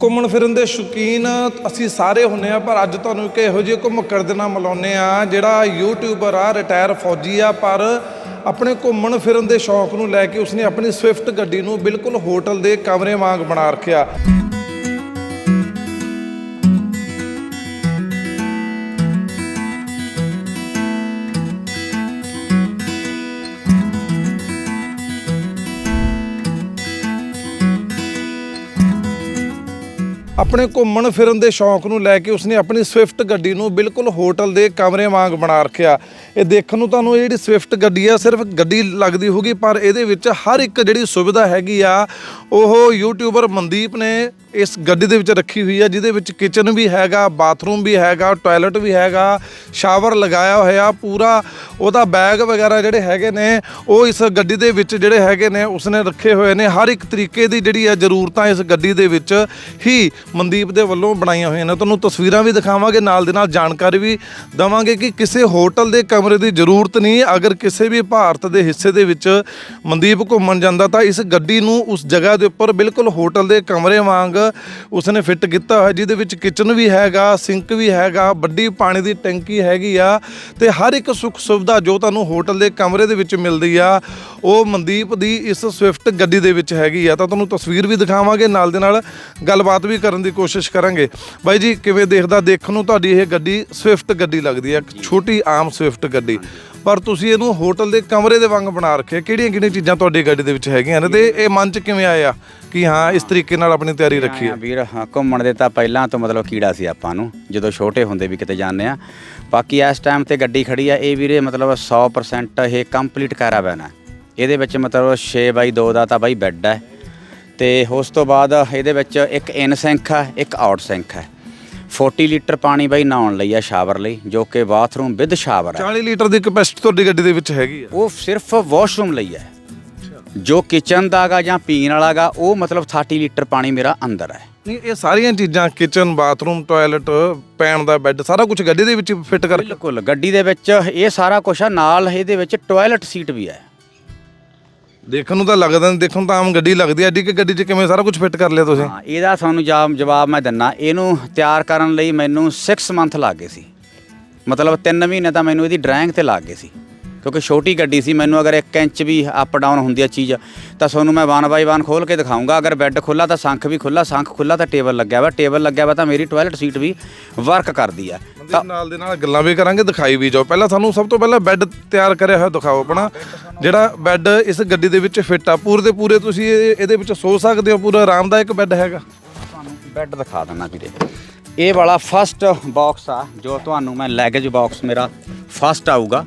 ਘੁੰਮਣ ਫਿਰਨ ਦੇ ਸ਼ੌਕੀਨ ਅਸੀਂ ਸਾਰੇ ਹੁੰਨੇ ਆ ਪਰ ਅੱਜ ਤੁਹਾਨੂੰ ਇੱਕ ਇਹੋ ਜਿਹੇ ਘੁੰਮਕੜ ਦੇ ਨਾਲ ਮਿਲਾਉਂਦੇ ਆ ਜਿਹੜਾ ਯੂਟਿਊਬਰ ਆ ਰਿਟਾਇਰ ਫੌਜੀ ਆ, ਪਰ ਆਪਣੇ ਘੁੰਮਣ ਫਿਰਨ ਦੇ ਸ਼ੌਕ ਨੂੰ ਲੈ ਕੇ ਉਸਨੇ ਆਪਣੀ ਸਵਿਫਟ ਗੱਡੀ ਨੂੰ ਬਿਲਕੁਲ ਹੋਟਲ ਦੇ ਕਮਰੇ ਵਾਂਗ ਬਣਾ ਰੱਖਿਆ। ਆਪਣੇ ਘੁੰਮਣ ਫਿਰਨ ਦੇ ਸ਼ੌਂਕ ਨੂੰ ਲੈ ਕੇ ਉਸਨੇ ਆਪਣੀ ਸਵਿਫਟ ਗੱਡੀ ਨੂੰ ਬਿਲਕੁਲ ਹੋਟਲ ਦੇ ਕਮਰੇ ਵਾਂਗ ਬਣਾ ਰੱਖਿਆ। ਇਹ ਦੇਖਣ ਨੂੰ ਤੁਹਾਨੂੰ ਇਹ ਜਿਹੜੀ ਸਵਿਫਟ ਗੱਡੀ ਆ, ਸਿਰਫ ਗੱਡੀ ਲੱਗਦੀ ਹੋਗੀ ਪਰ ਇਹਦੇ ਵਿੱਚ ਹਰ ਇੱਕ ਜਿਹੜੀ ਸੁਵਿਧਾ ਹੈਗੀ ਆ, ਉਹ ਯੂਟਿਊਬਰ ਮਨਦੀਪ ਨੇ ਇਸ ਗੱਡੀ ਦੇ ਵਿੱਚ ਰੱਖੀ ਹੋਈ ਹੈ ਜਿਹਦੇ ਵਿੱਚ ਕਿਚਨ ਵੀ ਹੈਗਾ ਬਾਥਰੂਮ ਵੀ ਹੈਗਾ ਟਾਇਲਟ ਵੀ ਹੈਗਾ ਸ਼ਾਵਰ ਲਗਾਇਆ ਹੋਇਆ, ਪੂਰਾ ਉਹਦਾ ਬੈਗ ਵਗੈਰਾ ਜਿਹੜੇ ਹੈਗੇ ਨੇ, ਉਹ ਇਸ ਗੱਡੀ ਦੇ ਵਿੱਚ ਜਿਹੜੇ ਹੈਗੇ ਨੇ, ਉਸਨੇ ਰੱਖੇ ਹੋਏ ਨੇ। ਹਰ ਇੱਕ ਤਰੀਕੇ ਦੀ ਜਿਹੜੀ ਹੈ ਜ਼ਰੂਰਤਾਂ ਇਸ ਗੱਡੀ ਦੇ ਵਿੱਚ ਹੀ ਮਨਦੀਪ ਦੇ ਵੱਲੋਂ ਬਣਾਈਆਂ ਹੋਈਆਂ ਨੇ। ਤੁਹਾਨੂੰ ਤਸਵੀਰਾਂ ਵੀ ਦਿਖਾਵਾਂਗੇ, ਨਾਲ ਦੇ ਨਾਲ ਜਾਣਕਾਰੀ ਵੀ ਦਵਾਂਗੇ ਕਿ ਕਿਸੇ ਹੋਟਲ ਦੇ ਕਮਰੇ ਦੀ ਜ਼ਰੂਰਤ ਨਹੀਂ, ਅਗਰ ਕਿਸੇ ਵੀ ਭਾਰਤ ਦੇ ਹਿੱਸੇ ਦੇ ਵਿੱਚ ਮਨਦੀਪ ਘੁੰਮਣ ਜਾਂਦਾ, ਤਾਂ ਇਸ ਗੱਡੀ ਨੂੰ ਉਸ ਜਗ੍ਹਾ ਦੇ ਉੱਪਰ ਬਿਲਕੁਲ ਹੋਟਲ ਦੇ ਕਮਰੇ ਵਾਂਗ ਉਸਨੇ ਫਿੱਟ ਕੀਤਾ ਹੋਇਆ, ਜਿਹਦੇ ਵਿੱਚ ਕਿਚਨ ਵੀ ਹੈਗਾ ਸਿੰਕ ਵੀ ਹੈਗਾ, ਵੱਡੀ ਪਾਣੀ ਦੀ ਟੈਂਕੀ ਹੈਗੀ ਆ, ਤੇ ਹਰ ਇੱਕ ਸੁੱਖ ਸੁਵਿਧਾ ਜੋ ਤੁਹਾਨੂੰ ਹੋਟਲ ਦੇ ਕਮਰੇ ਦੇ ਵਿੱਚ ਮਿਲਦੀ ਆ, ਉਹ ਮਨਦੀਪ ਦੀ ਇਸ ਸਵਿਫਟ ਗੱਡੀ ਦੇ ਵਿੱਚ ਹੈਗੀ ਆ। ਤਾਂ ਤੁਹਾਨੂੰ ਤਸਵੀਰ ਵੀ ਦਿਖਾਵਾਂਗੇ, ਨਾਲ ਦੇ ਨਾਲ ਗੱਲਬਾਤ ਵੀ ਕਰਨ ਦੀ ਕੋਸ਼ਿਸ਼ ਕਰਾਂਗੇ। ਬਾਈ ਜੀ, ਕਿਵੇਂ ਦੇਖਦਾ, ਦੇਖਣ ਨੂੰ ਤੁਹਾਡੀ ਇਹ ਗੱਡੀ ਸਵਿਫਟ ਗੱਡੀ ਲੱਗਦੀ ਹੈ ਇੱਕ ਛੋਟੀ ਆਮ ਸਵਿਫਟ ਗੱਡੀ। ਪਰ ਤੁਸੀਂ ਇਹਨੂੰ ਹੋਟਲ ਦੇ ਕਮਰੇ ਦੇ ਵਾਂਗ ਬਣਾ ਰੱਖਿਆ। ਕਿਹੜੀਆਂ ਕਿਹੜੀਆਂ ਚੀਜ਼ਾਂ ਤੁਹਾਡੀ ਗੱਡੀ ਦੇ ਵਿੱਚ ਹੈਗੀਆਂ ਨੇ ਤੇ ਇਹ ਮਨ ਚ ਕਿਵੇਂ ਆਇਆ ਕਿ ਹਾਂ ਇਸ ਤਰੀਕੇ ਨਾਲ ਆਪਣੀ ਤਿਆਰੀ ਰੱਖੀ ਹੈ ਵੀਰ ਹਾਂ ਘੁੰਮਣ ਦੇ ਤਾਂ ਪਹਿਲਾਂ ਤੋਂ ਮਤਲਬ ਕੀੜਾ ਸੀ ਆਪਾਂ ਨੂੰ ਜਦੋਂ ਛੋਟੇ ਹੁੰਦੇ ਵੀ ਕਿਤੇ ਜਾਂਦੇ ਆ ਬਾਕੀ ਇਸ ਟਾਈਮ ਤੇ ਗੱਡੀ ਖੜੀ ਆ ਇਹ ਵੀਰੇ ਮਤਲਬ 100% ਇਹ ਕੰਪਲੀਟ ਕੈਰਾਵੈਨ ਹੈ। ਇਹਦੇ ਵਿੱਚ ਮਤਲਬ 6 ਬਾਈ 2 ਦਾ ਤਾਂ ਬਾਈ ਬੈੱਡ ਹੈ। ਤੇ ਉਸ ਤੋਂ ਬਾਅਦ ਇਹਦੇ ਵਿੱਚ ਇੱਕ ਇਨ ਸਿੰਕ ਹੈ ਇੱਕ ਆਊਟ ਸਿੰਕ ਹੈ। 40 ਲੀਟਰ ਪਾਣੀ ਬਾਈ ਨਹਾਉਣ ਲਈ ਆ ਸ਼ਾਵਰ ਲਈ ਜੋ ਕਿ ਬਾਥਰੂਮ ਵਿਦ ਸ਼ਾਵਰ ਹੈ 40 ਲੀਟਰ ਦੀ ਕਪੈਸਿਟੀ ਤੁਹਾਡੀ ਗੱਡੀ ਦੇ ਵਿੱਚ ਹੈਗੀ ਆ? ਉਹ ਸਿਰਫ ਵਾਸ਼ਰੂਮ ਲਈ ਹੈ ਜੋ ਕਿਚਨ ਦਾਗਾ ਜਾਂ ਪੀਣ ਵਾਲਾਗਾ ਉਹ ਮਤਲਬ 30 ਲੀਟਰ ਪਾਣੀ ਮੇਰਾ ਅੰਦਰ ਹੈ ਨਹੀਂ ਇਹ ਸਾਰੀਆਂ ਚੀਜ਼ਾਂ ਕਿਚਨ ਬਾਥਰੂਮ ਟਾਇਲਟ ਪੈਣ ਦਾ ਬੈੱਡ ਸਾਰਾ ਕੁਝ ਗੱਡੀ ਦੇ ਵਿੱਚ ਫਿੱਟ ਕਰ ਬਿਲਕੁਲ ਗੱਡੀ ਦੇ ਵਿੱਚ ਇਹ ਸਾਰਾ ਕੁਝ ਆ ਨਾਲ ਇਹਦੇ ਵਿੱਚ ਟਾਇਲਟ ਸੀਟ ਵੀ ਹੈ ਦੇਖਣ ਨੂੰ ਤਾਂ ਲੱਗਦਾ ਨਹੀਂ ਦੇਖਣ ਨੂੰ ਤਾਂ ਆਮ ਗੱਡੀ ਲੱਗਦੀ ਐ ਐਡੀ ਕਿ ਗੱਡੀ 'ਚ ਕਿਵੇਂ ਸਾਰਾ ਕੁਝ ਫਿੱਟ ਕਰ ਲਿਆ ਤੁਸੀਂ? ਹਾਂ, ਇਹਦਾ ਤੁਹਾਨੂੰ ਜਵਾਬ ਜਵਾਬ ਮੈਂ ਦਿੰਨਾ ਇਹਨੂੰ ਤਿਆਰ ਕਰਨ ਲਈ ਮੈਨੂੰ 6 ਮੰਥ ਲੱਗ ਗਏ ਸੀ। ਮਤਲਬ 3 ਮਹੀਨੇ ਤਾਂ ਮੈਨੂੰ ਇਹਦੀ ਡਰਾਇੰਗ ਤੇ ਲੱਗ ਗਏ ਸੀ। ਕਿਉਂਕਿ ਛੋਟੀ ਗੱਡੀ ਸੀ ਮੈਨੂੰ ਅਗਰ 1 ਇੰਚ ਵੀ ਅਪ ਡਾਊਨ ਹੁੰਦੀ ਆ ਚੀਜ਼ ਤਾਂ ਤੁਹਾਨੂੰ ਮੈਂ ਵਨ ਬਾਈ ਵਨ ਖੋਲ ਕੇ ਦਿਖਾਉਂਗਾ ਅਗਰ ਬੈੱਡ ਖੁੱਲਾ ਤਾਂ ਸੰਖ ਵੀ ਖੁੱਲਾ ਸੰਖ ਖੁੱਲਾ ਤਾਂ ਟੇਬਲ ਲੱਗਿਆ ਵਾ। ਟੇਬਲ ਲੱਗਿਆ ਵਾ ਤਾਂ ਮੇਰੀ ਟਾਇਲਟ ਸੀਟ ਵੀ ਵਰਕ ਕਰਦੀ ਆ। ਤਾਂ ਨਾਲ ਦੇ ਨਾਲ ਗੱਲਾਂ ਵੀ ਕਰਾਂਗੇ ਦਿਖਾਈ ਵੀ ਜਾਓ। ਪਹਿਲਾਂ ਸਾਨੂੰ ਸਭ ਤੋਂ ਪਹਿਲਾਂ ਬੈੱਡ ਤਿਆਰ ਕਰਿਆ ਹੋਇਆ ਦਿਖਾਓ ਆਪਣਾ। ਜਿਹੜਾ ਬੈੱਡ ਇਸ ਗੱਡੀ ਦੇ ਵਿੱਚ ਫਿੱਟ ਆ ਪੂਰੇ ਦੇ ਪੂਰੇ ਤੁਸੀਂ ਇਹ- ਇਹਦੇ ਵਿੱਚ ਸੋ ਸਕਦੇ ਹੋ ਪੂਰਾ ਆਰਾਮਦਾਇਕ ਬੈੱਡ ਹੈਗਾ। ਤੁਹਾਨੂੰ ਬੈੱਡ ਦਿਖਾ ਦਿੰਦਾ ਵੀਰੇ। ਇਹ ਵਾਲਾ ਫਸਟ ਬਾਕਸ ਆ ਜੋ ਤੁਹਾਨੂੰ ਮੈਂ ਲੈਗੇਜ ਬਾਕਸ ਮੇਰਾ ਫਸਟ ਆਊਗਾ।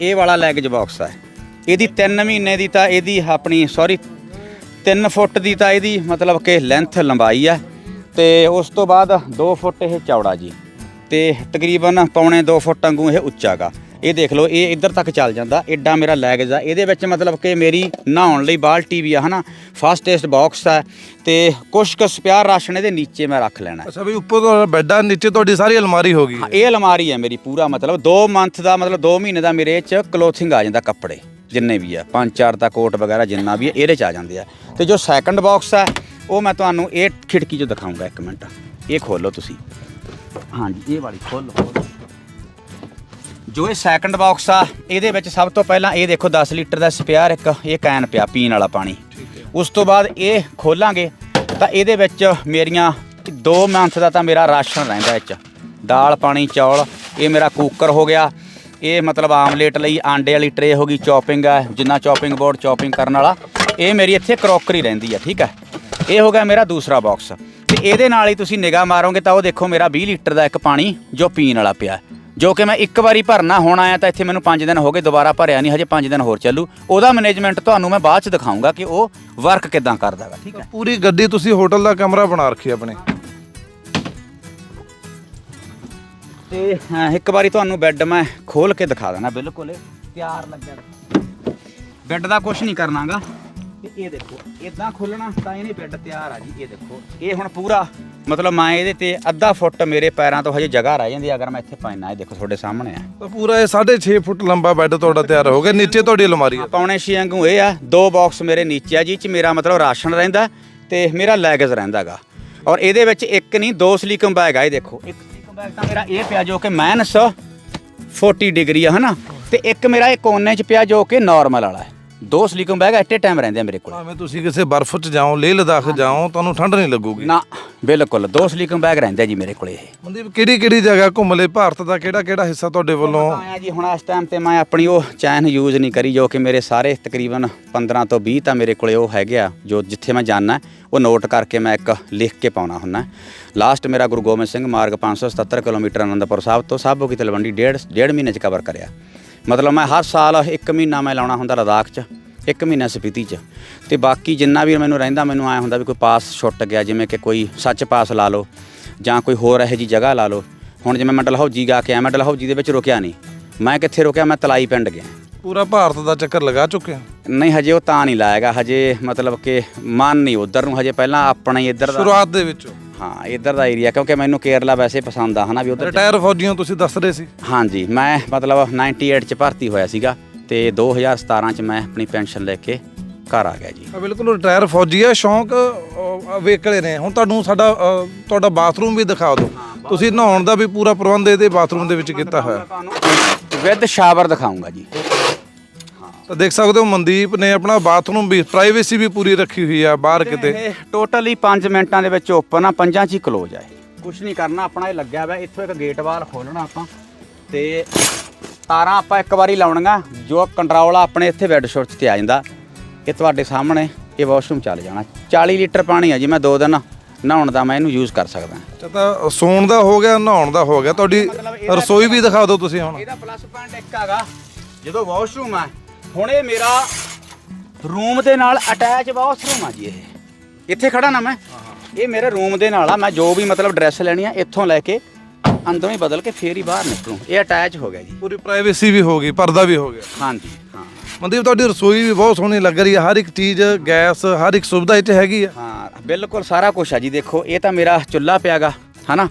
ਇਹ ਵਾਲਾ ਲੈਗੇਜ ਬਾਕਸ ਹੈ ਇਹਦੀ 3 ਮਹੀਨੇ ਦੀ ਤਾਂ ਇਹਦੀ ਆਪਣੀ ਸੌਰੀ 3 ਫੁੱਟ ਦੀ ਤਾਂ ਇਹਦੀ ਮਤਲਬ ਕਿ ਲੈਂਥ ਲੰਬਾਈ ਹੈ ਤੇ ਉਸ ਤੋਂ ਬਾਅਦ 2 ਫੁੱਟ ਇਹ ਚੌੜਾ ਜੀ। ਤੇ ਤਕਰੀਬਨ ਪੌਣੇ 2 ਫੁੱਟ ਵਾਂਗੂ ਇਹ ਉੱਚਾਗਾ ਇਹ ਦੇਖ ਲਓ ਇਹ ਇੱਧਰ ਤੱਕ ਚੱਲ ਜਾਂਦਾ। ਐਡਾ ਮੇਰਾ ਲੈਗੇਜ ਆ ਇਹਦੇ ਵਿੱਚ ਮਤਲਬ ਕਿ ਮੇਰੀ ਨਹਾਉਣ ਲਈ ਬਾਲਟੀ ਵੀ ਆ ਹਨਾ? ਫਸਟ ਟੇਸਟ ਬਾਕਸ ਆ ਤੇ ਕੁਛ ਕੁ ਸਪਿਆਰ ਰਾਸ਼ਨ ਇਹਦੇ ਨੀਚੇ ਮੈਂ ਰੱਖ ਲੈਣਾ। ਅੱਛਾ ਵੀ ਉੱਪਰ ਤੋਂ ਬੈੱਡ ਆ ਨੀਚੇ ਤੁਹਾਡੀ ਸਾਰੀ ਅਲਮਾਰੀ ਹੋ ਗਈ। ਇਹ ਅਲਮਾਰੀ ਹੈ ਮੇਰੀ ਪੂਰਾ ਮਤਲਬ। 2 ਮੰਥ ਦਾ ਮਤਲਬ 2 ਮਹੀਨੇ ਦਾ ਮੇਰੇ ਚ ਕਲੋਥਿੰਗ ਆ ਜਾਂਦਾ ਕੱਪੜੇ ਜਿੰਨੇ ਵੀ ਆ। ਪੰਜ ਚਾਰ ਦਾ ਕੋਟ ਵਗੈਰਾ ਜਿੰਨਾ ਵੀ ਹੈ ਇਹਦੇ ਚ ਆ ਜਾਂਦੇ ਆ। ਤੇ ਜੋ ਸੈਕੰਡ ਬਾਕਸ ਹੈ ਉਹ ਮੈਂ ਤੁਹਾਨੂੰ ਇਹ ਖਿੜਕੀ 'ਚੋਂ ਦਿਖਾਉਂਗਾ ਇੱਕ ਮਿੰਟ। ਇਹ ਖੋਲੋ ਤੁਸੀਂ। ਹਾਂਜੀ ਇਹ ਵਾਲੀ ਖੋਲੋ। ਜੋ ਇਹ ਸੈਕੰਡ ਬਾਕਸ ਆ, ਇਹਦੇ ਵਿੱਚ ਸਭ ਤੋਂ ਪਹਿਲਾਂ ਇਹ ਦੇਖੋ 10 ਲੀਟਰ ਦਾ ਸਪਿਆਰ ਇੱਕ ਇਹ ਕੈਨ ਪਿਆ ਪੀਣ ਵਾਲਾ ਪਾਣੀ। ਉਸ ਤੋਂ ਬਾਅਦ ਇਹ ਖੋਲਾਂਗੇ, ਤਾਂ ਇਹਦੇ ਵਿੱਚ ਮੇਰੀਆਂ 2 ਮੰਥ ਦਾ ਤਾਂ ਮੇਰਾ ਰਾਸ਼ਨ ਰਹਿੰਦਾ ਇਹ 'ਚ। ਦਾਲ, ਪਾਣੀ, ਚੌਲ, ਇਹ ਮੇਰਾ ਕੁੱਕਰ ਹੋ ਗਿਆ। ਇਹ ਮਤਲਬ ਆਮਲੇਟ ਲਈ ਆਂਡੇ ਵਾਲੀ ਟਰੇ ਹੋ ਗਈ ਚੌਪਿੰਗ ਹੈ ਜਿੰਨਾ ਚੌਪਿੰਗ ਬੋਰਡ ਚੌਪਿੰਗ ਕਰਨ ਵਾਲਾ। ਇਹ ਮੇਰੀ ਇੱਥੇ ਕਰੋਕਰੀ ਰਹਿੰਦੀ ਹੈ ਠੀਕ ਹੈ ਇਹ ਹੋ ਗਿਆ ਮੇਰਾ ਦੂਸਰਾ ਬਾਕਸ ਤੇ ਇਹਦੇ ਨਾਲ ਹੀ ਤੁਸੀਂ ਨਿਗਾਹ ਮਾਰੋਗੇ ਤਾਂ ਉਹ ਦੇਖੋ ਮੇਰਾ 20 ਲੀਟਰ ਦਾ ਇੱਕ ਪਾਣੀ ਜੋ ਪੀਣ ਵਾਲਾ ਪਿਆ। ਜੋ ਕਿ ਮੈਂ ਇੱਕ ਵਾਰੀ ਭਰਨਾ ਹੁਣ ਆਇਆ ਤਾਂ ਇੱਥੇ ਮੈਨੂੰ 5 ਦਿਨ ਹੋ ਗਏ ਦੁਬਾਰਾ ਭਰਿਆ ਨਹੀਂ ਹਜੇ 5 ਦਿਨ ਹੋਰ ਚੱਲੂ। ਉਹਦਾ ਮੈਨੇਜਮੈਂਟ ਤੁਹਾਨੂੰ ਮੈਂ ਬਾਅਦ ਚ ਦਿਖਾਉਂਗਾ ਕਿ ਉਹ ਵਰਕ ਕਿਦਾਂ ਕਰਦਾ ਹੈ ਠੀਕ ਹੈ? ਪੂਰੀ ਗੱਡੀ ਤੁਸੀਂ ਹੋਟਲ ਦਾ ਕਮਰਾ ਬਣਾ ਰੱਖੀ ਆਪਣੇ। ਤੇ ਹਾਂ, ਇੱਕ ਵਾਰੀ ਤੁਹਾਨੂੰ ਬੈੱਡ ਮੈਂ ਖੋਲ ਕੇ ਦਿਖਾ ਦੇਣਾ ਬਿਲਕੁਲ ਇਹ ਤਿਆਰ ਲੱਗਿਆ। ਬੈੱਡ ਦਾ ਕੁਝ ਨਹੀਂ ਕਰਨਾਗਾ। ਤੇ ਇਹ ਦੇਖੋ ਇਦਾਂ ਖੋਲਣਾ ਤਾਂ ਇਹਨੇ ਬੈੱਡ ਤਿਆਰ ਆ ਜੀ ਇਹ ਦੇਖੋ। ਇਹ ਹੁਣ ਪੂਰਾ ਮਤਲਬ ਮੈਂ ਇਹਦੇ ਤੇ ਅੱਧਾ ਫੁੱਟ ਮੇਰੇ ਪੈਰਾਂ ਤੋਂ ਹਜੇ ਜਗ੍ਹਾ ਰਹਿ ਜਾਂਦੀ ਹੈ ਅਗਰ ਮੈਂ ਇੱਥੇ ਪੈਣਾ ਇਹ ਦੇਖੋ ਤੁਹਾਡੇ ਸਾਹਮਣੇ ਆ। ਤਾਂ ਪੂਰਾ ਇਹ 6.5 ਫੁੱਟ ਲੰਬਾ ਬੈੱਡ ਤੁਹਾਡਾ ਤਿਆਰ ਹੋ ਗਿਆ ਨੀਚੇ ਤੁਹਾਡੀ ਅਲਮਾਰੀ ਹੈ ਪੌਣੇ ਛੇ ਵਾਂਗੂ ਇਹ ਆ ਦੋ ਬਾਕਸ ਮੇਰੇ ਨੀਚੇ ਆ ਜੀ ਚ ਮੇਰਾ ਮਤਲਬ ਰਾਸ਼ਨ ਰਹਿੰਦਾ ਤੇ ਮੇਰਾ ਲੈਗਜ਼ ਰਹਿੰਦਾਗਾ। ਔਰ ਇਹਦੇ ਵਿੱਚ ਇੱਕ ਨਹੀਂ ਦੋ ਸਲੀਕਮ ਬੈਗ ਆ ਇਹ ਦੇਖੋ। ਇੱਕ ਸਲੀਕਮ ਬੈਗ ਤਾਂ ਮੇਰਾ ਇਹ ਪਿਆ ਜੋ ਕਿ ਮਾਈਨਸ 40 ਡਿਗਰੀ ਆ ਹਨਾ? ਤੇ ਇੱਕ ਮੇਰਾ ਇਹ ਕੋਨੇ 'ਚ ਪਿਆ ਜੋ ਕਿ ਨਾਰਮਲ ਵਾਲਾ ਹੈ। ਦੋ ਸਲੀਕਮ ਬੈਗ ਐਟ ਟਾਈਮ ਰਹਿੰਦੇ ਆ ਮੇਰੇ ਕੋਲ। ਭਾਵੇਂ ਤੁਸੀਂ ਕਿਸੇ ਬਰਫ਼ 'ਚ ਜਾਓ ਲੇਹ ਲਦਾਖ ਜਾਓ ਤੁਹਾਨੂੰ ਠੰਡ ਨਹੀਂ ਲੱਗੂਗੀ। ਨਾ ਬਿਲਕੁਲ ਦੋ ਸਲੀਕਮ ਬੈਗ ਰਹਿੰਦੇ ਆ ਜੀ ਮੇਰੇ ਕੋਲ ਇਹ। ਮਨਦੀਪ ਕਿਹੜੀ ਕਿਹੜੀ ਜਗ੍ਹਾ ਘੁੰਮ ਲਏ? ਭਾਰਤ ਦਾ ਕਿਹੜਾ ਕਿਹੜਾ ਹਿੱਸਾ ਤੁਹਾਡੇ ਵੱਲੋਂ? ਆਇਆ ਜੀ ਹੁਣ ਇਸ ਟਾਈਮ ਤੇ ਮੈਂ ਆਪਣੀ ਉਹ ਚੈਨ ਯੂਜ਼ ਨਹੀਂ ਕਰੀ ਜੋ ਕਿ ਮੇਰੇ ਸਾਰੇ ਤਕਰੀਬਨ 15 ਤੋਂ 20 ਤਾਂ ਮੇਰੇ ਕੋਲੇ ਉਹ ਹੈਗੇ ਆ ਜੋ ਜਿੱਥੇ ਮੈਂ ਜਾਣਾ ਉਹ ਨੋਟ ਕਰਕੇ ਮੈਂ ਇੱਕ ਲਿਖ ਕੇ ਪਾਉਣਾ ਹੁੰਦਾ ਲਾਸਟ ਮੇਰਾ ਗੁਰੂ ਗੋਬਿੰਦ ਸਿੰਘ ਮਾਰਗ 577 ਕਿਲੋਮੀਟਰ ਆਨੰਦਪੁਰ ਸਾਹਿਬ ਤੋਂ ਸਾਬੋ ਕੀ ਤਲਵੰਡੀ ਡੇਢ ਡੇਢ ਮਹੀਨੇ ਚ ਕਵਰ ਕਰਿਆ। ਮਤਲਬ ਮੈਂ ਹਰ ਸਾਲ ਇੱਕ ਮਹੀਨਾ ਮੈਂ ਲਾਉਣਾ ਹੁੰਦਾ ਲਦਾਖ ਚ ਇੱਕ ਮਹੀਨਾ ਸਪੀਤੀ ਚ। ਤੇ ਬਾਕੀ ਜਿੰਨਾ ਵੀ ਮੈਨੂੰ ਰਹਿੰਦਾ ਮੈਨੂੰ ਆਇਆ ਹੁੰਦਾ ਵੀ ਕੋਈ ਪਾਸ ਛੁੱਟ ਗਿਆ ਜਿਵੇਂ ਕਿ ਕੋਈ ਸੱਚ ਪਾਸ ਲਾ ਲਓ ਜਾਂ ਕੋਈ ਹੋਰ ਇਹੋ ਜੀ ਜਗ੍ਹਾ ਲਾ ਲਓ। ਹੁਣ ਜਿਵੇਂ ਮੈਂ ਡਲਹੌਜੀ ਗਾ ਕੇ ਆਇਆ ਮੈਂ ਡਲਹੌਜੀ ਦੇ ਵਿੱਚ ਰੁਕਿਆ ਨਹੀਂ। ਮੈਂ ਕਿੱਥੇ ਰੁਕਿਆ? ਮੈਂ ਤਲਾਈ ਪਿੰਡ ਗਿਆ। ਪੂਰਾ ਭਾਰਤ ਦਾ ਚੱਕਰ ਲਗਾ ਚੁੱਕੇ ਆ ਨਹੀਂ ਹਜੇ ਉਹ ਤਾਂ ਨਹੀਂ ਲਾਏਗਾ ਹਜੇ ਮਤਲਬ ਕਿ ਮਨ ਨਹੀਂ ਉਧਰ ਨੂੰ ਹਜੇ ਪਹਿਲਾਂ ਆਪਣਾ ਹੀ ਇੱਧਰ ਦਾ ਸ਼ੁਰੂਆਤ ਦੇ ਵਿੱਚੋਂ? ਹਾਂ ਇੱਧਰ ਦਾ ਏਰੀਆ ਕਿਉਂਕਿ ਮੈਨੂੰ ਕੇਰਲਾ ਵੈਸੇ ਪਸੰਦ ਆ ਹਨਾ ਵੀ ਉਧਰ ਰਿਟਾਇਰ ਫੌਜੀਆਂ ਤੁਸੀਂ ਦੱਸ ਰਹੇ ਸੀ? ਹਾਂਜੀ ਮੈਂ ਮਤਲਬ 98 ਚ ਭਰਤੀ ਹੋਇਆ ਸੀਗਾ ਤੇ 2017 ਚ ਮੈਂ ਆਪਣੀ ਪੈਨਸ਼ਨ ਲੈ ਕੇ ਘਰ ਆ ਗਿਆ ਜੀ। ਆ ਬਿਲਕੁਲ ਰਿਟਾਇਰ ਫੌਜੀ ਆ ਸ਼ੌਂਕ ਅ, ਵੇਖਲੇ ਨੇ ਹੁਣ ਤੁਹਾਨੂੰ ਸਾਡਾ ਅ, ਤੁਹਾਡਾ ਬਾਥਰੂਮ ਵੀ ਦਿਖਾ ਦਿਓ। ਤੁਸੀਂ ਨਹਾਉਣ ਦਾ ਵੀ ਪੂਰਾ ਪ੍ਰਬੰਧ ਇਹਦੇ ਬਾਥਰੂਮ ਦੇ ਵਿੱਚ ਕੀਤਾ ਹੋਇਆ। ਵਿਦ ਸ਼ਾਵਰ ਦਿਖਾਉਂਗਾ ਜੀ। ਤਾਂ ਦੇਖ ਸਕਦੇ ਹੋ ਮਨਦੀਪ ਨੇ ਆਪਣਾ ਬਾਥਰੂਮ ਵੀ ਪ੍ਰਾਈਵੇਸੀ ਵੀ ਪੂਰੀ ਰੱਖੀ ਹੋਈ ਆ ਬਾਹਰ ਕਿਤੇ। ਟੋਟਲੀ 5 ਮਿੰਟਾਂ ਦੇ ਵਿੱਚ ਓਪਨ ਆ ਪੰਜਾਂ ਚ ਹੀ ਕਲੋਜ਼ ਆ ਕੁਝ ਨਹੀਂ ਕਰਨਾ ਆਪਣਾ ਇਹ ਲੱਗਿਆ ਹੋਇਆ ਇੱਥੋਂ ਇੱਕ ਗੇਟ ਵਾਲ ਖੋਲਣਾ ਆਪਾਂ। ਤੇ ਤਾਰਾਂ ਆਪਾਂ ਇੱਕ ਵਾਰੀ ਲਾਉਣੀਆਂ ਜੋ ਕੰਟਰੋਲ ਆਪਣੇ ਇੱਥੇ ਬੈੱਡ ਸ਼ੋਟ ਤੇ ਆ ਜਾਂਦਾ। ਇਹ ਤੁਹਾਡੇ ਸਾਹਮਣੇ ਇਹ ਵਾਸ਼ਰੂਮ ਚੱਲ ਜਾਣਾ। 40 ਲੀਟਰ ਪਾਣੀ ਆ ਜੀ ਮੈਂ ਦੋ ਦਿਨ ਨਹਾਉਣ ਦਾ ਮੈਂ ਇਹਨੂੰ ਯੂਜ਼ ਕਰ ਸਕਦਾ। ਤਾਂ ਸੌਣ ਦਾ ਹੋ ਗਿਆ ਨਹਾਉਣ ਦਾ ਹੋ ਗਿਆ। ਤੁਹਾਡੀ ਰਸੋਈ ਵੀ ਦਿਖਾ ਦਿਓ ਤੁਸੀਂ ਹੁਣ। ਇਹਦਾ ਪਲੱਸ ਪੁਆਇੰਟ ਇੱਕ ਹੈਗਾ ਜਦੋਂ ਵਾਸ਼ਰੂਮ ਆ ਹੁਣ ਇਹ ਮੇਰਾ ਰੂਮ ਦੇ ਨਾਲ ਅਟੈਚ ਵਾਸ਼ਰੂਮ ਆ ਜੀ ਇਹ। ਇੱਥੇ ਖੜਾ ਨਾ ਮੈਂ। ਇਹ ਮੇਰੇ ਰੂਮ ਦੇ ਨਾਲ ਆ ਮੈਂ ਜੋ ਵੀ ਮਤਲਬ ਡਰੈਸ ਲੈਣੀ ਆ ਇੱਥੋਂ ਲੈ ਕੇ ਅੰਦਰੋਂ ਹੀ ਬਦਲ ਕੇ ਫੇਰ ਹੀ ਬਾਹਰ ਨਿਕਲੂ। ਇਹ ਅਟੈਚ ਹੋ ਗਿਆ ਜੀ। ਪੂਰੀ ਪ੍ਰਾਈਵੇਸੀ ਵੀ ਹੋ ਗਈ ਪਰਦਾ ਵੀ ਹੋ ਗਿਆ। ਹਾਂਜੀ ਹਾਂ। ਮਨਦੀਪ ਤੁਹਾਡੀ ਰਸੋਈ ਵੀ ਬਹੁਤ ਸੋਹਣੀ ਲੱਗ ਰਹੀ ਹੈ ਹਰ ਇੱਕ ਚੀਜ਼ ਗੈਸ ਹਰ ਇੱਕ ਸੁਵਿਧਾ ਇੱਥੇ ਹੈਗੀ ਆ। ਹਾਂ ਬਿਲਕੁਲ ਸਾਰਾ ਕੁਝ ਆ ਜੀ ਦੇਖੋ ਇਹ ਤਾਂ ਮੇਰਾ ਚੁੱਲ੍ਹਾ ਪਿਆਗਾ ਹਨਾ?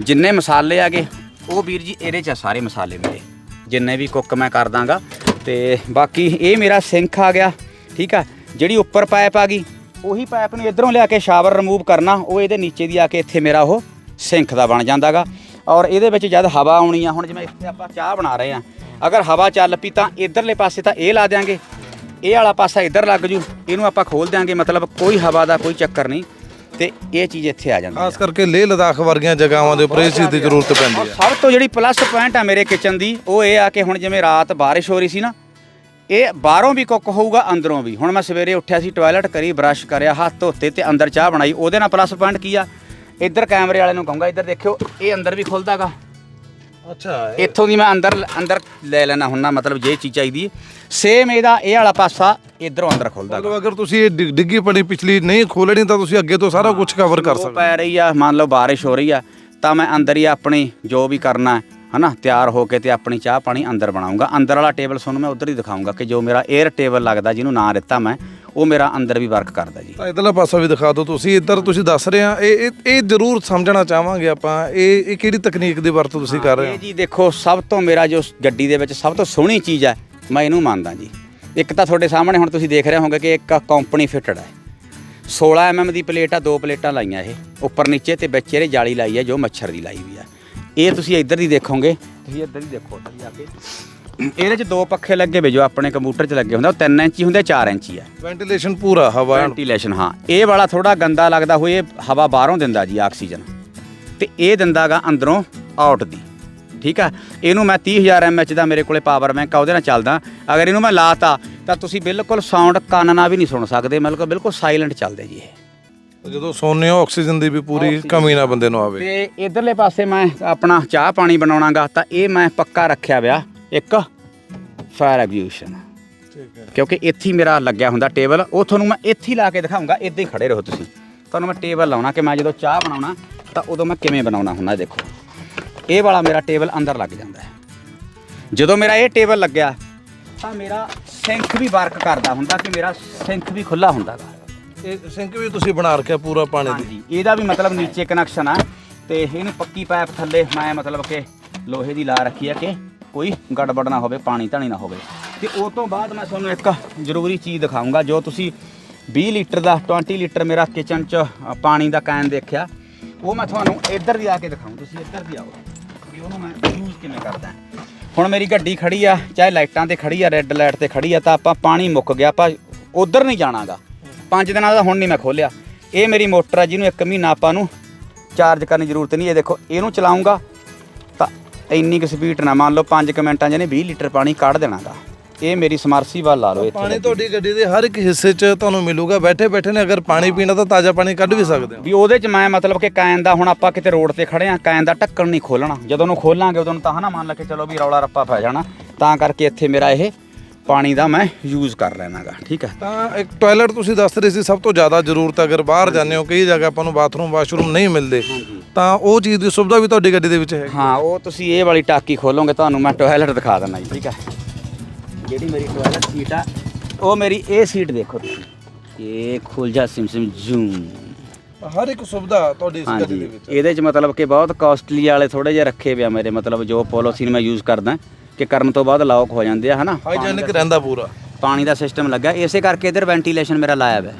ਜਿੰਨੇ ਮਸਾਲੇ ਆਗੇ ਉਹ ਵੀਰ ਜੀ ਇਹਦੇ ਚ ਆ ਸਾਰੇ ਮਸਾਲੇ ਮੇਰੇ। ਜਿੰਨੇ ਵੀ ਕੁੱਕ ਮੈਂ ਕਰ ਦਾਂਗਾ ਤੇ ਬਾਕੀ ਇਹ ਮੇਰਾ ਸਿੰਖ ਆ ਗਿਆ, ਠੀਕ ਆ, ਜਿਹੜੀ ਉੱਪਰ ਪਾਈਪ ਆ ਗਈ, ਉਹੀ ਪਾਈਪ ਨੂੰ ਇਧਰੋਂ ਲਿਆ ਕੇ ਸ਼ਾਵਰ ਰਿਮੂਵ ਕਰਨਾ, ਉਹ ਇਹਦੇ ਨੀਚੇ ਦੀ ਆ ਕੇ ਇੱਥੇ ਮੇਰਾ ਉਹ ਸਿੰਖ ਦਾ ਬਣ ਜਾਂਦਾਗਾ। ਔਰ ਇਹਦੇ ਵਿੱਚ ਜਦ ਹਵਾ ਆਉਣੀ ਆ, ਹੁਣ ਜਿਵੇਂ ਇੱਥੇ ਆਪਾਂ ਚਾਹ ਬਣਾ ਰਹੇ ਆ, ਅਗਰ ਹਵਾ ਚੱਲ ਪਈ ਤਾਂ ਇਧਰਲੇ ਪਾਸੇ ਤਾਂ ਇਹ ਲਾ ਦਿਆਂਗੇ, ਇਹ ਵਾਲਾ ਪਾਸਾ ਇੱਧਰ ਲੱਗ ਜੂ, ਇਹਨੂੰ ਆਪਾਂ ਖੋਲ ਦਿਆਂਗੇ, ਮਤਲਬ ਕੋਈ ਹਵਾ ਦਾ ਕੋਈ ਚੱਕਰ ਨਹੀਂ। ਤੇ ਇਹ ਚੀਜ਼ ਇੱਥੇ ਆ ਜਾਂਦੀ ਹੈ ਖਾਸ ਕਰਕੇ ਲੇਹ ਲਦਾਖ ਵਰਗੀਆਂ ਜਗ੍ਹਾਵਾਂ ਦੇ ਉੱਪਰ ਇਸ ਚੀਜ਼ ਦੀ ਜ਼ਰੂਰਤ ਪੈਂਦੀ ਹੈ ਸਭ ਤੋਂ ਜਿਹੜੀ ਪਲੱਸ ਪੁਆਇੰਟ ਆ ਮੇਰੇ ਕਿਚਨ ਦੀ ਉਹ ਇਹ ਆ ਕਿ ਹੁਣ ਜਿਵੇਂ ਰਾਤ ਬਾਰਿਸ਼ ਹੋ ਰਹੀ ਸੀ ਨਾ ਇਹ ਬਾਹਰੋਂ ਵੀ ਕੁੱਕ ਹੋਊਗਾ ਅੰਦਰੋਂ ਵੀ। ਹੁਣ ਮੈਂ ਸਵੇਰੇ ਉੱਠਿਆ ਸੀ ਟਾਇਲਟ ਕਰੀ ਬ੍ਰਸ਼ ਕਰਿਆ ਹੱਥ ਧੋਤੇ ਤੇ ਅੰਦਰ ਚਾਹ ਬਣਾਈ। ਉਹਦੇ ਨਾਲ ਪਲੱਸ ਪੁਆਇੰਟ ਕੀ ਆ? ਇੱਧਰ ਕੈਮਰੇ ਵਾਲੇ ਨੂੰ ਕਹੂੰਗਾ ਇੱਧਰ ਦੇਖਿਓ ਇਹ ਅੰਦਰ ਵੀ ਖੁੱਲਦਾਗਾ। ਅੱਛਾ ਇੱਥੋਂ ਦੀ ਮੈਂ ਅੰਦਰ ਅੰਦਰ ਲੈ ਲੈਣਾ ਹੁੰਨਾ ਮਤਲਬ ਜੇ ਚੀਜ਼ ਚਾਹੀਦੀ ਸੇਮ ਇਹਦਾ ਇਹ ਵਾਲਾ ਪਾਸਾ ਇਧਰੋਂ ਅੰਦਰ ਖੁੱਲਦਾ ਮਤਲਬ ਅਗਰ ਤੁਸੀਂ ਇਹ ਡਿ- ਡਿੱਗੀ ਪਣੀ ਪਿਛਲੀ ਨਹੀਂ ਖੋਲਣੀ ਤਾਂ ਤੁਸੀਂ ਅੱਗੇ ਤੋਂ ਸਾਰਾ ਕੁਝ ਕਵਰ ਕਰ ਉਹ ਸਕਦੇ ਪੈ ਰਹੀ ਆ ਮੰਨ ਲਓ ਬਾਰਿਸ਼ ਹੋ ਰਹੀ ਆ ਤਾਂ ਮੈਂ ਅੰਦਰ ਹੀ ਆਪਣੀ ਜੋ ਵੀ ਕਰਨਾ ਹੈ ਹਨਾ ਤਿਆਰ ਹੋ ਕੇ ਤੇ ਆਪਣੀ ਚਾਹ ਪਾਣੀ ਅੰਦਰ ਬਣਾਉਂਗਾ। ਅੰਦਰ ਵਾਲਾ ਟੇਬਲ ਤੁਹਾਨੂੰ ਮੈਂ ਉਧਰ ਹੀ ਦਿਖਾਉਂਗਾ ਕਿ ਜੋ ਮੇਰਾ 에ਅਰ ਟੇਬਲ ਲੱਗਦਾ ਜਿਹਨੂੰ ਨਾਂ ਦਿੱਤਾ ਮੈਂ ਉਹ ਮੇਰਾ ਅੰਦਰ ਵੀ ਵਰਕ ਕਰਦਾ ਜੀ। ਤਾਂ ਇਧਰਲਾ ਪਾਸਾ ਵੀ ਦਿਖਾ ਦਿਓ ਤੁਸੀਂ ਇੱਧਰ ਤੁਸੀਂ ਦੱਸ ਰਹੇ ਆ ਇਹ ਇਹ- ਇਹ ਜ਼ਰੂਰ ਸਮਝਣਾ ਚਾਹਾਂਗੇ ਆਪਾਂ ਇਹ ਇਹ ਕਿਹੜੀ ਤਕਨੀਕ ਦੀ ਵਰਤੋਂ ਤੁਸੀਂ ਕਰ ਰਹੇ ਇਹ ਹੋ? ਜੀ ਦੇਖੋ ਸਭ ਤੋਂ ਮੇਰਾ ਜੋ ਗੱਡੀ ਦੇ ਵਿੱਚ ਸਭ ਤੋਂ ਸੋਹਣੀ ਚੀਜ਼ ਹੈ ਮੈਂ ਇਹਨੂੰ ਮੰਨਦਾ ਜੀ। ਇੱਕ ਤਾਂ ਤੁਹਾਡੇ ਸਾਹਮਣੇ ਹੁਣ ਤੁਸੀਂ ਦੇਖ ਰਹੇ ਹੋਵੋਗੇ ਕਿ ਇੱਕ ਕੰਪਨੀ ਫਿਟਡ ਹੈ 16 mm ਦੀ ਪਲੇਟ ਆ ਦੋ ਪਲੇਟਾਂ ਲਾਈਆਂ ਇਹ ਉੱਪਰ ਨੀਚੇ ਤੇ ਵਿੱਚ ਇਹਦੇ ਜਾਲੀ ਲਾਈ ਹੈ ਜੋ ਮੱਛਰ ਦੀ ਲਾਈ ਵੀ ਆ। ਇਹ ਤੁਸੀਂ ਇੱਧਰ ਦੀ ਦੇਖੋਗੇ ਤੁਸੀਂ ਇੱਧਰ ਹੀ ਦੇਖੋ ਉੱਧਰ ਜਾ ਕੇ। ਇਹਦੇ 'ਚ ਦੋ ਪੱਖੇ ਲੱਗੇ ਵੇ ਜੋ ਆਪਣੇ ਕੰਪਿਊਟਰ 'ਚ ਲੱਗੇ ਹੁੰਦੇ ਉਹ 3 ਇੰਚੀ ਹੁੰਦੇ 4 ਇੰਚੀ ਆ। ਵੈਂਟੀਲੇਸ਼ਨ ਪੂਰਾ ਹਵਾ ਵੈਂਟੀਲੇਸ਼ਨ ਹਾਂ। ਇਹ ਵਾਲਾ ਥੋੜਾ ਗੰਦਾ ਲੱਗਦਾ ਹੋਏ ਹਵਾ ਬਾਹਰੋਂ ਦਿੰਦਾ ਜੀ ਆਕਸੀਜਨ। ਤੇ ਇਹ ਦਿੰਦਾਗਾ ਅੰਦਰੋਂ ਆਊਟ ਦੀ। ਠੀਕ ਆ? ਇਹਨੂੰ ਮੈਂ 30000 ਐਮਐਚ ਦਾ ਮੇਰੇ ਕੋਲੇ ਪਾਵਰ ਬੈਂਕ ਆ ਉਹਦੇ ਨਾਲ ਚੱਲਦਾ। ਅਗਰ ਇਹਨੂੰ ਮੈਂ ਲਾਤਾ ਤਾਂ ਤੁਸੀਂ ਬਿਲਕੁਲ ਸਾਊਂਡ ਕੰਨ ਨਾਲ ਵੀ ਨਹੀਂ ਸੁਣ ਸਕਦੇ। ਮਤਲਬ ਬਿਲਕੁਲ ਸਾਇਲੈਂਟ ਚੱਲਦੇ ਜੀ ਇਹ। ਜਦੋਂ ਸੌਂਦੇ ਹੋ ਆਕਸੀਜਨ ਦੀ ਵੀ ਪੂਰੀ ਕਮੀ ਨਾ ਬੰਦੇ ਨੂੰ ਆਵੇ। ਤੇ ਇਧਰਲੇ ਪਾਸੇ ਮੈਂ ਆਪਣਾ ਚਾਹ ਪਾਣੀ ਬਣਾਉਣਾਗਾ ਤਾਂ ਇਹ ਮੈਂ ਪੱਕਾ ਰੱਖਿਆ ਵਿਆ। ਇੱਕ ਫਾਇਰ ਐਗਜ਼ੀਕਿਊਸ਼ਨ ਠੀਕ ਹੈ। ਕਿਉਂਕਿ ਇੱਥੇ ਹੀ ਮੇਰਾ ਲੱਗਿਆ ਹੁੰਦਾ ਟੇਬਲ। ਉਹ ਤੁਹਾਨੂੰ ਮੈਂ ਇੱਥੇ ਹੀ ਲਾ ਕੇ ਦਿਖਾਉਂਗਾ। ਇੱਦਾਂ ਹੀ ਖੜੇ ਰਹੋ ਤੁਸੀਂ। ਤੁਹਾਨੂੰ ਮੈਂ ਟੇਬਲ ਲਾਉਣਾ ਕਿ ਮੈਂ ਜਦੋਂ ਚਾਹ ਬਣਾਉਣਾ ਤਾਂ ਉਦੋਂ ਮੈਂ ਕਿਵੇਂ ਬਣਾਉਣਾ ਹੁੰਦਾ ਦੇਖੋ। ਇਹ ਵਾਲਾ ਮੇਰਾ ਟੇਬਲ ਅੰਦਰ ਲੱਗ ਜਾਂਦਾ ਹੈ। ਜਦੋਂ ਮੇਰਾ ਇਹ ਟੇਬਲ ਲੱਗਿਆ ਤਾਂ ਮੇਰਾ ਸਿੰਕ ਵੀ ਵਰਕ ਕਰਦਾ ਹੁੰਦਾ ਕਿ ਮੇਰਾ ਸਿੰਕ ਵੀ ਖੁੱਲਾ ਹੁੰਦਾ ਗਾ। ਇਹ ਸਿੰਕ ਵੀ ਤੁਸੀਂ ਬਣਾ ਰੱਖਿਆ ਪੂਰਾ ਪਾਣੀ ਦੀ। ਹਾਂਜੀ ਇਹਦਾ ਵੀ ਮਤਲਬ ਨੀਚੇ ਕਨੈਕਸ਼ਨ ਆ। ਤੇ ਇਹਨੂੰ ਪੱਕੀ ਪਾਈਪ ਥੱਲੇ ਮੈਂ ਮਤਲਬ ਕਿ ਲੋਹੇ ਦੀ ਲਾ ਰੱਖੀ ਆ ਕਿ ਕੋਈ ਗੜਬੜ ਨਾ ਹੋਵੇ, ਪਾਣੀ ਧਾਣੀ ਨਾ ਹੋਵੇ। ਤੇ ਉਸ ਤੋਂ ਬਾਅਦ ਮੈਂ ਤੁਹਾਨੂੰ ਇੱਕ ਜ਼ਰੂਰੀ ਚੀਜ਼ ਦਿਖਾਉਂਗਾ ਜੋ ਤੁਸੀਂ 20 ਲੀਟਰ ਦਾ 20 ਲੀਟਰ ਮੇਰਾ ਕਿਚਨ 'ਚ ਪਾਣੀ ਦਾ ਕੈਨ ਦੇਖਿਆ। ਉਹ ਮੈਂ ਤੁਹਾਨੂੰ ਇੱਧਰ ਦੀ ਆ ਕੇ ਦਿਖਾਉਂ ਤੁਸੀਂ ਇੱਧਰ ਦੀ ਆਓ। ਵੀ ਉਹਨੂੰ ਮੈਂ ਯੂਜ਼ ਕਿਵੇਂ ਕਰਦਾ ਹੁਣ ਮੇਰੀ ਗੱਡੀ ਖੜੀ ਆ, ਚਾਹੇ ਲਾਈਟਾਂ ਤੇ ਖੜੀ ਆ ਰੈੱਡ ਲਾਈਟ ਤੇ ਖੜੀ ਆ, ਤਾਂ ਆਪਾਂ ਪਾਣੀ ਮੁੱਕ ਗਿਆ, ਆਪਾਂ ਉਧਰ ਨਹੀਂ ਜਾਣਾਗਾ। ਪੰਜ ਦਿਨਾਂ ਦਾ ਹੁਣ ਨਹੀਂ ਮੈਂ ਖੋਲਿਆ। ਇਹ ਮੇਰੀ ਮੋਟਰ ਆ, ਜਿਹਨੂੰ ਇੱਕ ਮਹੀਨਾ ਆਪਾਂ ਨੂੰ ਚਾਰਜ ਕਰਨ ਦੀ ਜ਼ਰੂਰਤ ਨਹੀਂ, ਇਹ ਦੇਖੋ, ਇਹਨੂੰ ਚਲਾਉਂਗਾ ਇੰਨੀ ਕੁ ਸਪੀਡ ਨਾ ਮੰਨ ਲਓ 5 ਮਿੰਟਾਂ 'ਚ ਇਹਨੇ 20 ਲੀਟਰ ਪਾਣੀ ਕੱਢ ਦੇਣਾਗਾ। ਇਹ ਮੇਰੀ ਸਮਰਸੀਬਲ ਲਾ ਲਓ ਇੱਥੇ ਪਾਣੀ। ਤੁਹਾਡੀ ਗੱਡੀ ਦੇ ਹਰ ਇੱਕ ਹਿੱਸੇ 'ਚ ਤੁਹਾਨੂੰ ਮਿਲੂਗਾ ਬੈਠੇ ਬੈਠੇ ਨੇ ਅਗਰ ਪਾਣੀ ਪੀਣਾ ਤਾਂ ਤਾਜ਼ਾ ਪਾਣੀ ਕੱਢ ਵੀ ਸਕਦੇ ਹੋ। ਵੀ ਉਹਦੇ 'ਚ ਮੈਂ ਮਤਲਬ ਕਿ ਕੈਨ ਦਾ ਹੁਣ ਆਪਾਂ ਕਿਤੇ ਰੋਡ ਤੇ ਖੜੇ ਆ ਕੈਨ ਦਾ ਢੱਕਣ ਨਹੀਂ ਖੋਲਣਾ। ਜਦੋਂ ਨੂੰ ਖੋਲਾਂਗੇ ਉਦੋਂ ਤਾਂ ਹਨਾ ਮੰਨ ਲਾ ਕੇ ਚਲੋ ਵੀ ਰੌਲਾ ਰੱਪਾ ਪੈ ਜਾਣਾ। ਤਾਂ ਕਰਕੇ ਇੱਥੇ ਮੇਰਾ ਇਹ ਪਾਣੀ ਦਾ ਮੈਂ ਯੂਜ਼ ਕਰ ਲੈਣਾਗਾ ਠੀਕ ਹੈ? ਤਾਂ ਇੱਕ ਟਾਇਲਟ ਤੁਸੀਂ ਦੱਸ ਰਹੇ ਸੀ ਸਭ ਤੋਂ ਜ਼ਿਆਦਾ ਜ਼ਰੂਰਤ ਅਗਰ ਬਾਹਰ ਜਾਂਦੇ ਹੋ ਕਈ ਜਗ੍ਹਾ ਆਪਾਂ ਨੂੰ ਬਾਥਰੂਮ ਵਾਸ਼ਰੂਮ ਨਹੀਂ ਮਿਲਦੇ ਤਾਂ ਉਹ ਚੀਜ਼ ਦੀ ਸੁਵਿਧਾ ਵੀ ਤੁਹਾਡੀ ਗੱਡੀ ਦੇ ਵਿੱਚ ਹੈ ਹਾਂ ਉਹ ਤੁਸੀਂ ਇਹ ਵਾਲੀ ਟਾਕੀ ਖੋਲੋਗੇ ਤੁਹਾਨੂੰ ਮੈਂ ਟਾਇਲਟ ਦਿਖਾ ਦਿੰਦਾ ਜੀ ਠੀਕ ਹੈ? ਜਿਹੜੀ ਮੇਰੀ ਟਾਇਲਟ ਸੀਟ ਆ ਉਹ ਮੇਰੀ ਇਹ ਸੀਟ ਦੇਖੋ ਤੁਸੀਂ। ਇਹ ਖੁੱਲ ਜਾ ਸਿਮ ਸਿਮ ਜ਼ੂਮ ਹਰ ਇੱਕ ਸੁਵਿਧਾ ਤੁਹਾਡੀ ਇਸ ਗੱਡੀ ਦੇ ਵਿੱਚ ਇਹਦੇ ਚ ਮਤਲਬ ਕਿ ਬਹੁਤ ਕਾਸਟਲੀ ਵਾਲੇ ਥੋੜੇ ਜਿਹਾ ਰੱਖੇ ਪਿਆ ਮੇਰੇ ਮਤਲਬ ਜੋ ਪੋਲੋਥੀਨ ਮੈਂ ਯੂਜ਼ ਕਰਦਾ। ਕਿ ਕਰਨ ਤੋਂ ਬਾਅਦ ਲੌਕ ਹੋ ਜਾਂਦੇ ਆ ਹਨਾ? ਹਾਈਜੈਨਿਕ ਰਹਿੰਦਾ ਪੂਰਾ। ਪਾਣੀ ਦਾ ਸਿਸਟਮ ਲੱਗਾ ਇਸੇ ਕਰਕੇ ਇਧਰ ਵੈਂਟੀਲੇਸ਼ਨ ਮੇਰਾ ਲਾਇਆ ਹੋਇਆ। ਹੈ।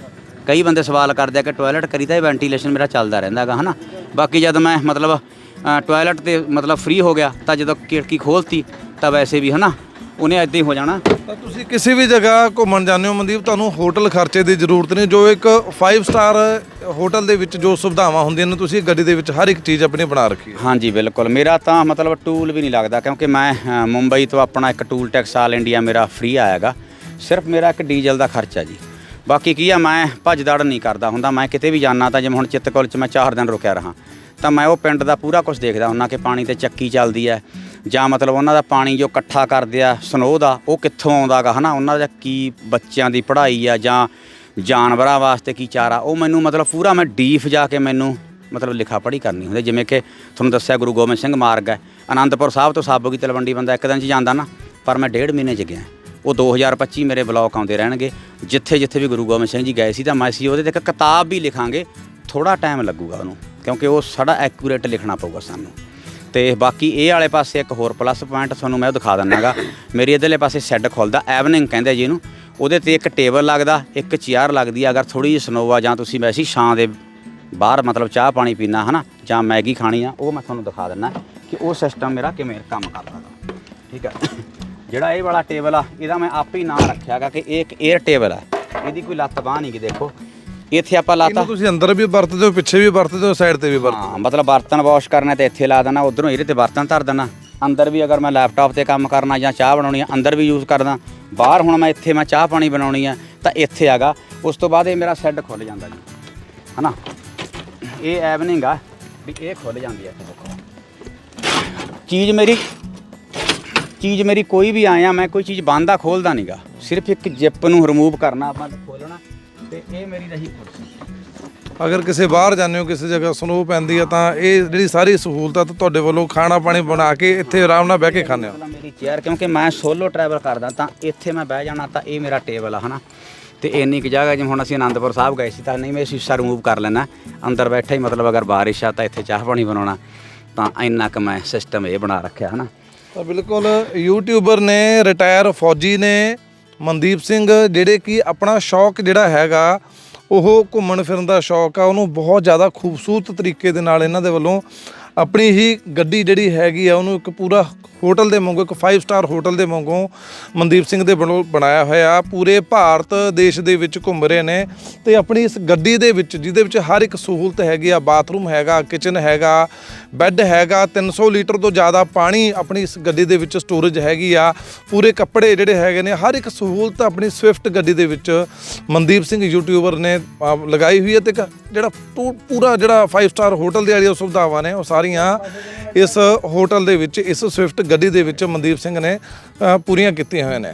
ਕਈ ਬੰਦੇ ਸਵਾਲ ਕਰਦੇ ਆ ਕਿ ਟਾਇਲਟ ਕਰੀ ਤਾਂ ਇਹ ਵੈਂਟੀਲੇਸ਼ਨ ਮੇਰਾ ਚੱਲਦਾ ਰਹਿੰਦਾਗਾ ਹਨਾ? ਬਾਕੀ ਜਦ ਮੈਂ ਮਤਲਬ ਟਾਇਲਟ ਤੇ ਮਤਲਬ ਫ੍ਰੀ ਹੋ ਗਿਆ ਤਾਂ ਜਦੋਂ ਖਿੜਕੀ ਖੋਲਤੀ ਤਾਂ ਵੈਸੇ ਵੀ ਹਨਾ? ਉਹਨੇ ਇਦਾਂ ਹੀ ਹੋ ਜਾਣਾ। ਤਾਂ ਤੁਸੀਂ ਕਿਸੇ ਵੀ ਜਗ੍ਹਾ ਘੁੰਮਣ ਜਾਂਦੇ ਹੋ ਮਨਦੀਪ ਤੁਹਾਨੂੰ ਹੋਟਲ ਖਰਚੇ ਦੀ ਜ਼ਰੂਰਤ ਨਹੀਂ ਜੋ ਇੱਕ 5 ਸਟਾਰ ਹੋਟਲ ਦੇ ਵਿੱਚ ਜੋ ਸੁਵਿਧਾਵਾਂ ਹੁੰਦੀਆਂ ਨੇ ਤੁਸੀਂ ਗੱਡੀ ਦੇ ਵਿੱਚ ਹਰ ਇੱਕ ਚੀਜ਼ ਆਪਣੀ ਬਣਾ ਰੱਖੀ ਹੈ। ਹਾਂਜੀ ਬਿਲਕੁਲ। ਮੇਰਾ ਤਾਂ ਮਤਲਬ ਟੂਲ ਵੀ ਨਹੀਂ ਲੱਗਦਾ ਕਿਉਂਕਿ ਮੈਂ ਅ, ਮੁੰਬਈ ਤੋਂ ਆਪਣਾ ਇੱਕ ਟੂਲ ਟੈਕਸ ਆਲ ਇੰਡੀਆ ਮੇਰਾ ਫ੍ਰੀ ਆਇਆਗਾ। ਸਿਰਫ ਮੇਰਾ ਇੱਕ ਡੀਜ਼ਲ ਦਾ ਖਰਚਾ ਜੀ। ਬਾਕੀ ਕੀ ਆ ਮੈਂ ਭੱਜ ਦੜ ਨਹੀਂ ਕਰਦਾ ਹੁੰਦਾ ਮੈਂ ਕਿਤੇ ਵੀ ਜਾਣਾ ਤਾਂ ਜਿਵੇਂ ਹੁਣ ਚਿੱਤਕੌਲ ਚ ਮੈਂ 4 ਦਿਨ ਰੁਕਿਆ ਰਹਾ। ਤਾਂ ਮੈਂ ਉਹ ਪਿੰਡ ਦਾ ਪੂਰਾ ਕੁਝ ਦੇਖਦਾ ਹੁੰਦਾ ਕਿ ਪਾਣੀ ਤੇ ਚੱਕੀ ਚੱਲਦੀ ਹੈ। ਜਾਂ ਮਤਲਬ ਉਹਨਾਂ ਦਾ ਪਾਣੀ ਜੋ ਇਕੱਠਾ ਕਰਦੇ ਆ ਸਨੋ ਦਾ, ਉਹ ਕਿੱਥੋਂ ਆਉਂਦਾਗਾ ਹਨਾ? ਉਹਨਾਂ ਦਾ ਕੀ ਬੱਚਿਆਂ ਦੀ ਪੜ੍ਹਾਈ ਆ ਜਾਂ ਜਾਨਵਰਾਂ ਵਾਸਤੇ ਕੀ ਚਾਰਾ, ਉਹ ਮੈਨੂੰ ਮਤਲਬ ਪੂਰਾ ਮੈਂ ਡੀਫ ਜਾ ਕੇ ਮੈਨੂੰ ਮਤਲਬ ਲਿਖਾ ਪੜ੍ਹੀ ਕਰਨੀ ਹੁੰਦੀ। ਜਿਵੇਂ ਕਿ ਤੁਹਾਨੂੰ ਦੱਸਿਆ ਗੁਰੂ ਗੋਬਿੰਦ ਸਿੰਘ ਮਾਰਗ ਹੈ। ਆਨੰਦਪੁਰ ਸਾਹਿਬ ਤੋਂ ਸਾਬੋ ਕੀ ਤਲਵੰਡੀ ਬੰਦਾ ਇੱਕ ਦਿਨ ਚ ਜਾਂਦਾ ਨਾ, ਪਰ ਮੈਂ ਡੇਢ ਮਹੀਨੇ ਚ ਗਿਆ। ਉਹ 2025 ਮੇਰੇ ਬਲੌਗ ਆਉਂਦੇ ਰਹਿਣਗੇ। ਜਿੱਥੇ ਜਿੱਥੇ ਵੀ ਗੁਰੂ ਗੋਬਿੰਦ ਸਿੰਘ ਜੀ ਗਏ ਸੀ ਤਾਂ ਮੈਂ ਸੀ ਉਹਦੇ ਤੇ ਇੱਕ ਕਿਤਾਬ ਵੀ ਲਿਖਾਂਗੇ। ਥੋੜਾ ਟਾਈਮ ਲੱਗੂਗਾ ਉਹਨੂੰ। ਕਿਉਂਕਿ ਉਹ ਸਾਡਾ ਐਕੂਰੇਟ ਲਿਖਣਾ ਪਊਗਾ ਸਾਨੂੰ। ਤੇ ਬਾਕੀ ਇਹ ਵਾਲੇ ਪਾਸੇ ਇੱਕ ਹੋਰ ਪਲੱਸ ਪੁਆਇੰਟ ਤੁਹਾਨੂੰ ਮੈਂ ਉਹ ਦਿਖਾ ਦਿੰਨਾਗਾ। ਮੇਰੀ ਇਧਰਲੇ ਪਾਸੇ ਸ਼ੈੱਡ ਖੁੱਲਦਾ ਐਵਨਿੰਗ ਕਹਿੰਦੇ ਜੀ ਇਹਨੂੰ। ਉਹਦੇ ਤੇ ਇੱਕ ਟੇਬਲ ਲੱਗਦਾ, ਇੱਕ ਚੇਅਰ ਲੱਗਦੀ ਆ। ਅਗਰ ਥੋੜੀ ਜਿਹੀ ਸਨੋ ਆ ਜਾਂ ਤੁਸੀਂ ਵੈਸੀ ਛਾਂ ਦੇ ਬਾਹਰ ਮਤਲਬ ਚਾਹ ਪਾਣੀ ਪੀਣਾ ਹਨਾ? ਜਾਂ ਮੈਗੀ ਖਾਣੀ ਆ, ਉਹ ਮੈਂ ਤੁਹਾਨੂੰ ਦਿਖਾ ਦਿੰਨਾ ਕਿ ਉਹ ਸਿਸਟਮ ਮੇਰਾ ਕਿਵੇਂ ਕੰਮ ਕਰਦਾ ਗਾ। ਠੀਕ ਹੈ ਜਿਹੜਾ ਇਹ ਵਾਲਾ ਟੇਬਲ ਆ, ਇਹਦਾ ਮੈਂ ਆਪੇ ਹੀ ਨਾਂ ਰੱਖਿਆਗਾ ਕਿ ਇਹ ਇੱਕ 에ਅਰ ਟੇਬਲ ਆ। ਇਹਦੀ ਕੋਈ ਲੱਤ ਬਾਹ ਨਹੀਂ ਕਿ ਦੇਖੋ। ਇੱਥੇ ਆਪਾਂ ਲਾਤਾ। ਇਹਨੂੰ ਤੁਸੀਂ ਅੰਦਰ ਵੀ ਵਰਤਦੇ ਹੋ ਪਿੱਛੇ ਵੀ ਵਰਤਦੇ ਹੋ ਸਾਈਡ ਤੇ ਵੀ ਵਰਤਦੇ ਹਾਂ ਮਤਲਬ ਬਰਤਨ ਵਾਸ਼ ਕਰਨਾ ਤੇ ਇੱਥੇ ਲਾ ਦੇਣਾ ਉਧਰੋਂ ਇਹਦੇ ਤੇ ਬਰਤਨ ਧਰ ਦੇਣਾ। ਅੰਦਰ ਵੀ ਅਗਰ ਮੈਂ ਲੈਪਟਾਪ ਤੇ ਕੰਮ ਕਰਨਾ ਜਾਂ ਚਾਹ ਬਣਾਉਣੀ ਆ ਅੰਦਰ ਵੀ ਯੂਜ਼ ਕਰਦਾ। ਬਾਹਰ ਹੁਣ ਮੈਂ ਇੱਥੇ ਮੈਂ ਚਾਹ ਪਾਣੀ ਬਣਾਉਣੀ ਆ ਤਾਂ ਇੱਥੇ ਹੈਗਾ। ਉਸ ਤੋਂ ਬਾਅਦ ਇਹ ਮੇਰਾ ਸ਼ੈੱਡ ਖੁੱਲ ਜਾਂਦਾ ਜੀ। ਹਨਾ? ਇਹ ਐਵਨਿੰਗ ਆ ਵੀ ਇਹ ਖੁੱਲ ਜਾਂਦੀ ਹੈ ਦੇਖੋ ਚੀਜ਼ ਮੇਰੀ ਚੀਜ਼ ਮੇਰੀ ਕੋਈ ਵੀ ਆਇਆ ਮੈਂ ਕੋਈ ਚੀਜ਼ ਬੰਦਾ ਖੋਲਦਾ ਨਹੀਂਗਾ ਸਿਰਫ ਇੱਕ ਜਿਪ ਨੂੰ ਰਿਮੂਵ ਕਰਨਾ ਆਪਾਂ ਤੇ ਇਹ ਮੇਰੀ ਰਹੀ ਕੁਰਸੀ ਅਗਰ ਕਿਸੇ ਬਾਹਰ ਜਾਂਦੇ ਹੋ ਕਿਸੇ ਜਗ੍ਹਾ ਸਨੋ ਪੈਂਦੀ ਹੈ ਤਾਂ ਇਹ ਜਿਹੜੀ ਸਾਰੀ ਸਹੂਲਤਾਂ ਤਾਂ ਤੁਹਾਡੇ ਵੱਲੋਂ ਖਾਣਾ ਪਾਣੀ ਬਣਾ ਕੇ ਇੱਥੇ ਆਰਾਮ ਨਾਲ ਬਹਿ ਕੇ ਖਾਂਦੇ ਹੋ। ਮੇਰੀ ਚੇਅਰ ਕਿਉਂਕਿ ਮੈਂ ਸੋਲੋ ਟਰੈਵਲ ਕਰਦਾ ਤਾਂ ਇੱਥੇ ਮੈਂ ਬਹਿ ਜਾਣਾ ਤਾਂ ਇਹ ਮੇਰਾ ਟੇਬਲ ਆ ਹਨਾ। ਤੇ ਇੰਨੀ ਕੁ ਜਗ੍ਹਾ ਜਿਵੇਂ ਹੁਣ ਅਸੀਂ ਆਨੰਦਪੁਰ ਸਾਹਿਬ ਗਏ ਸੀ ਤਾਂ ਨਹੀਂ ਮੈਂ ਸ਼ੀਸ਼ਾ ਰਿਮੂਵ ਕਰ ਲੈਣਾ ਅੰਦਰ ਬੈਠਾ ਹੀ ਮਤਲਬ ਅਗਰ ਬਾਰਿਸ਼ ਆ ਤਾਂ ਇੱਥੇ ਚਾਹ ਪਾਣੀ ਬਣਾਉਣਾ ਤਾਂ ਇੰਨਾ ਕੁ ਮੈਂ ਸਿਸਟਮ ਇਹ ਬਣਾ ਰੱਖਿਆ ਹਨਾ। ਤਾਂ ਬਿਲਕੁਲ ਯੂਟਿਊਬਰ ਨੇ ਰਿਟਾਇਰ ਫੌਜੀ ਨੇ ਮਨਦੀਪ ਸਿੰਘ, ਜਿਹੜੇ ਕਿ ਆਪਣਾ ਸ਼ੌਕ ਜਿਹੜਾ ਹੈਗਾ, ਉਹ ਘੁੰਮਣ ਫਿਰਨ ਦਾ ਸ਼ੌਕ ਆ, ਉਹਨੂੰ ਬਹੁਤ ਜ਼ਿਆਦਾ ਖੂਬਸੂਰਤ ਤਰੀਕੇ ਦੇ ਨਾਲ ਇਹਨਾਂ ਦੇ ਵੱਲੋਂ ਆਪਣੀ ਹੀ ਗੱਡੀ ਜਿਹੜੀ ਹੈਗੀ ਆ, ਉਹਨੂੰ ਇੱਕ ਪੂਰਾ ਹੋਟਲ ਦੇ ਵਾਂਗੂ, ਇੱਕ 5 ਸਟਾਰ ਹੋਟਲ ਦੇ ਵਾਂਗੂ ਮਨਦੀਪ ਸਿੰਘ ਦੇ ਵੱਲੋਂ ਬਣਾਇਆ ਹੋਇਆ। ਪੂਰੇ ਭਾਰਤ ਦੇਸ਼ ਦੇ ਵਿੱਚ ਘੁੰਮ ਰਹੇ ਨੇ ਤੇ ਆਪਣੀ ਇਸ ਗੱਡੀ ਦੇ ਵਿੱਚ, ਜਿਹਦੇ ਵਿੱਚ ਹਰ ਇੱਕ ਸਹੂਲਤ ਹੈਗੀ ਆ, ਬਾਥਰੂਮ ਹੈਗਾ ਕਿਚਨ ਹੈਗਾ ਬੈੱਡ ਹੈਗਾ 300 ਲੀਟਰ ਤੋਂ ਜ਼ਿਆਦਾ ਪਾਣੀ ਆਪਣੀ ਇਸ ਗੱਡੀ ਦੇ ਵਿੱਚ ਸਟੋਰੇਜ ਹੈਗੀ ਆ। ਪੂਰੇ ਕੱਪੜੇ ਜਿਹੜੇ ਹੈਗੇ ਨੇ, ਹਰ ਇੱਕ ਸਹੂਲਤ ਆਪਣੀ ਸਵਿਫਟ ਗੱਡੀ ਦੇ ਵਿੱਚ ਮਨਦੀਪ ਸਿੰਘ ਯੂਟਿਊਬਰ ਨੇ ਲਗਾਈ ਹੋਈ ਹੈ ਤੇ ਇੱਕ ਜਿਹੜਾ ਟੂ- ਪੂਰਾ ਜਿਹੜਾ 5 ਸਟਾਰ ਹੋਟਲ ਦੇ ਵਾਲੀਆਂ ਸੁਵਿਧਾਵਾਂ ਨੇ, ਉਹ ਸਾਰੀਆਂ ਇਸ ਹੋਟਲ ਦੇ ਵਿੱਚ ਇਸ ਸਵਿਫਟ ਗੱਡੀ ਦੇ ਵਿੱਚ ਮਨਦੀਪ ਸਿੰਘ ਨੇ ਅ, ਪੂਰੀਆਂ ਕੀਤੀਆਂ ਹੋਈਆਂ ਨੇ।